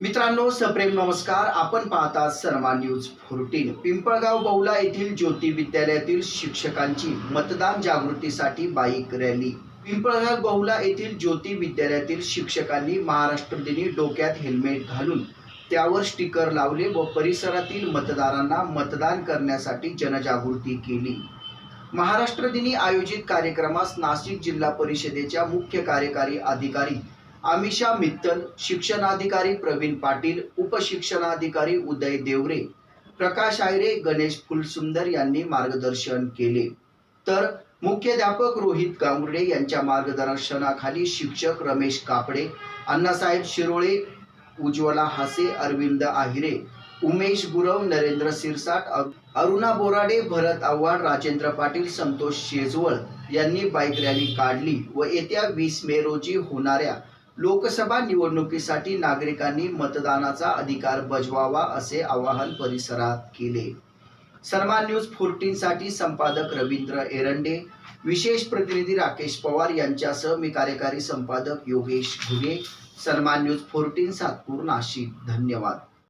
मित्रांनो सप्रेम नमस्कार. आपण पाहता सन्मान न्यूज फोर्टीन पिंपळगाव बहुला येथील ज्योती विद्यालयातील शिक्षकांची मतदान जागृतीसाठी बाईक रॅली. पिंपळगाव बहुला येथील ज्योती विद्यालयातील शिक्षकांनी महाराष्ट्र दिनी डोक्यात हेल्मेट घालून त्यावर स्टिकर लावले व परिसरातील मतदारांना मतदान करण्यासाठी जनजागृती केली. महाराष्ट्र दिनी आयोजित कार्यक्रमास नाशिक जिल्हा परिषदेच्या मुख्य कार्यकारी अधिकारी आमिषा मित्तल शिक्षणाधिकारी प्रवीण पाटील उपशिक्षणाधिकारी उदय देवरे प्रकाश आयरे गणेश फुलसुंदर यांनी मार्गदर्शन केले. तर मुख्याध्यापक रोहित गांगुर्डे यांच्या मार्गदर्शनाखाली शिक्षक रमेश कापडे अण्णासाहेब शिरोळे उज्ज्वला हासे अरविंद आहिरे उमेश गुरव नरेंद्र सिरसाट अरुणा बोराडे भरत आव्हाड राजेंद्र पाटील संतोष शेजवळ यांनी बाईक रॅली काढली व येत्या वीस मे रोजी होणाऱ्या लोकसभा निवडणुकीसाठी नागरिकांनी मतदानाचा अधिकार बजवावा असे आवाहन परिसरात केले. सन्मान न्यूज फोर्टीन साठी संपादक रवींद्र एरंडे विशेष प्रतिनिधी राकेश पवार यांच्यासह मी कार्यकारी संपादक योगेश घुगे. सन्मान न्यूज फोर्टीन सातपूर नाशिक. धन्यवाद.